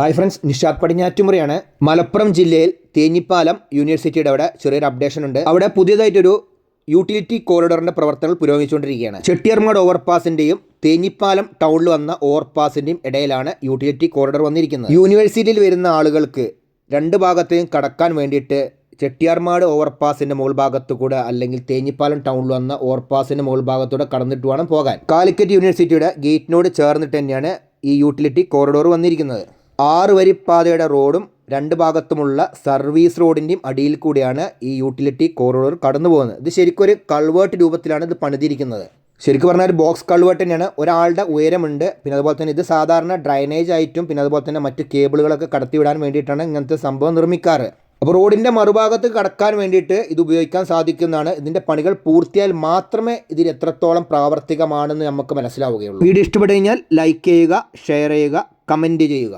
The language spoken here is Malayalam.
ഹായ് ഫ്രണ്ട്സ് നിഷാദ് പടിഞ്ഞാറ്റുമുറിയാണ്. മലപ്പുറം ജില്ലയിൽ തേഞ്ഞിപ്പാലം യൂണിവേഴ്സിറ്റിയുടെ അവിടെ ചെറിയൊരു അപ്ഡേഷൻ ഉണ്ട്. അവിടെ പുതിയതായിട്ടൊരു യൂട്ടിലിറ്റി കോറിഡോറിന്റെ പ്രവർത്തനങ്ങൾ പുരോഗമിച്ചുകൊണ്ടിരിക്കുകയാണ്. ചെട്ടിയർമാട് ഓവർപാസിന്റെയും തേഞ്ഞിപ്പാലം ടൗണിൽ വന്ന ഓവർപാസിന്റെയും ഇടയിലാണ് യൂട്ടിലിറ്റി കോറിഡോർ വന്നിരിക്കുന്നത്. യൂണിവേഴ്സിറ്റിയിൽ വരുന്ന ആളുകൾക്ക് രണ്ട് ഭാഗത്തെയും കടക്കാൻ വേണ്ടിയിട്ട് ചെട്ടിയാർമാട് ഓവർപാസിന്റെ മുകൾ ഭാഗത്തു കൂടെ അല്ലെങ്കിൽ തേഞ്ഞിപ്പാലം ടൗണിൽ വന്ന ഓവർപാസിന്റെ മുകൾ ഭാഗത്തൂടെ കടന്നിട്ട് വേണം പോകാൻ. കാലിക്കറ്റ് യൂണിവേഴ്സിറ്റിയുടെ ഗേറ്റിനോട് ചേർന്നിട്ട് തന്നെയാണ് ഈ യൂട്ടിലിറ്റി കോറിഡോർ വന്നിരിക്കുന്നത്. ആറ് വരിപ്പാതയുടെ റോഡും രണ്ട് ഭാഗത്തുമുള്ള സർവീസ് റോഡിന്റെയും അടിയിൽ കൂടിയാണ് ഈ യൂട്ടിലിറ്റി കോറിഡോർ കടന്നു പോകുന്നത് ഇത് ശരിക്കും ഒരു കൾവേർട്ട് രൂപത്തിലാണ് ഇത് പണിതിരിക്കുന്നത്. ശരിക്കും പറഞ്ഞാൽ ഒരു ബോക്സ് കൾവേർട്ട് തന്നെയാണ്. ഒരാളുടെ ഉയരമുണ്ട്. പിന്നെ അതുപോലെ തന്നെ ഇത് സാധാരണ ഡ്രൈനേജ് ആയിട്ടും പിന്നെ അതുപോലെ തന്നെ മറ്റ് കേബിളുകളൊക്കെ കടത്തിവിടാൻ വേണ്ടിയിട്ടാണ് ഇങ്ങനത്തെ സംഭവം നിർമ്മിക്കാറ്. അപ്പോൾ റോഡിന്റെ മറുഭാഗത്ത് കടക്കാൻ വേണ്ടിയിട്ട് ഇത് ഉപയോഗിക്കാൻ സാധിക്കുന്നതാണ്. ഇതിന്റെ പണികൾ പൂർത്തിയായാൽ മാത്രമേ ഇതിൽ എത്രത്തോളം പ്രാവർത്തികമാണെന്ന് നമുക്ക് മനസ്സിലാവുകയുള്ളൂ. വീഡിയോ ഇഷ്ടപ്പെട്ടു കഴിഞ്ഞാൽ ലൈക്ക് ചെയ്യുക ഷെയർ ചെയ്യുക കമന്റ് ചെയ്യുക.